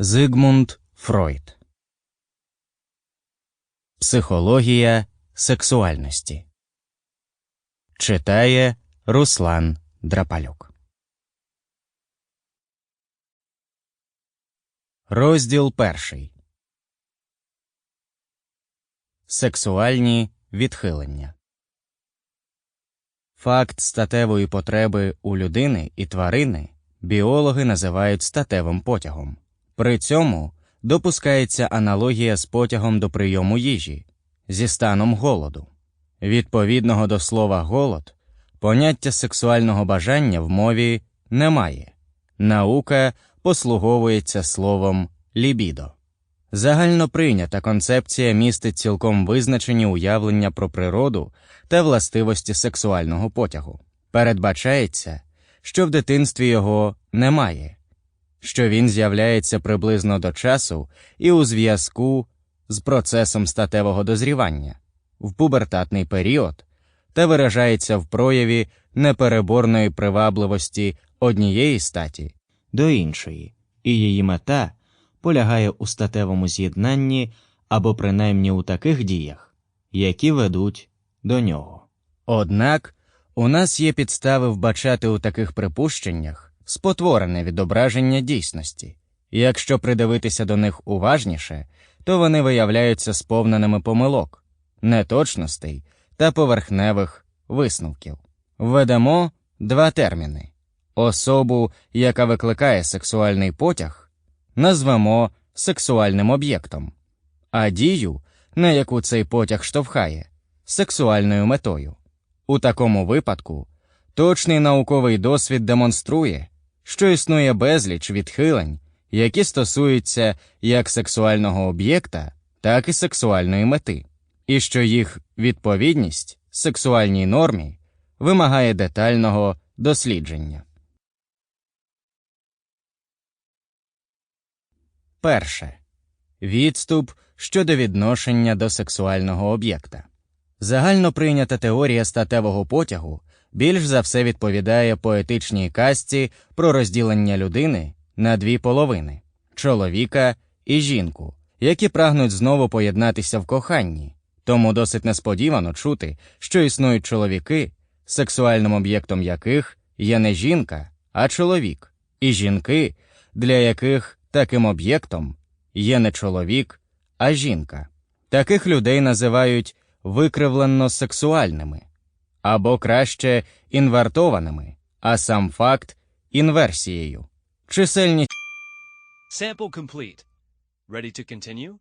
Зигмунд Фройд. Психологія сексуальності. Читає Руслан Драпалюк. Розділ перший. Сексуальні відхилення. Факт статевої потреби у людини і тварини біологи називають статевим потягом. При цьому допускається аналогія з потягом до прийому їжі зі станом голоду. Відповідного до слова голод поняття сексуального бажання в мові немає. Наука послуговується словом лібідо. Загально прийнята концепція містить цілком визначені уявлення про природу та властивості сексуального потягу. Передбачається, що в дитинстві його немає, що він з'являється приблизно до часу і у зв'язку з процесом статевого дозрівання в пубертатний період та виражається в прояві непереборної привабливості однієї статі до іншої, і її мета полягає у статевому з'єднанні або принаймні у таких діях, які ведуть до нього. Однак у нас є підстави вбачати у таких припущеннях спотворене відображення дійсності, і якщо придивитися до них уважніше, то вони виявляються сповненими помилок, неточностей та поверхневих висновків. Введемо два терміни особу, яка викликає сексуальний потяг, назвемо сексуальним об'єктом, а дію, на яку цей потяг штовхає, сексуальною метою. У такому випадку точний науковий досвід демонструє, що існує безліч відхилень, які стосуються як сексуального об'єкта, так і сексуальної мети, і що їх відповідність сексуальній нормі вимагає детального дослідження. Перше. Відступ щодо відношення до сексуального об'єкта. Загально прийнята теорія статевого потягу більш за все відповідає поетичній казці про розділення людини на дві половини чоловіка і жінку, які прагнуть знову поєднатися в коханні, тому досить несподівано чути, що існують чоловіки, сексуальним об'єктом яких є не жінка, а чоловік, і жінки, для яких таким об'єктом є не чоловік, а жінка. Таких людей називають викривленно сексуальними або краще інвертованими, а сам факт інверсією. Чисельні Sample complete. Ready to continue?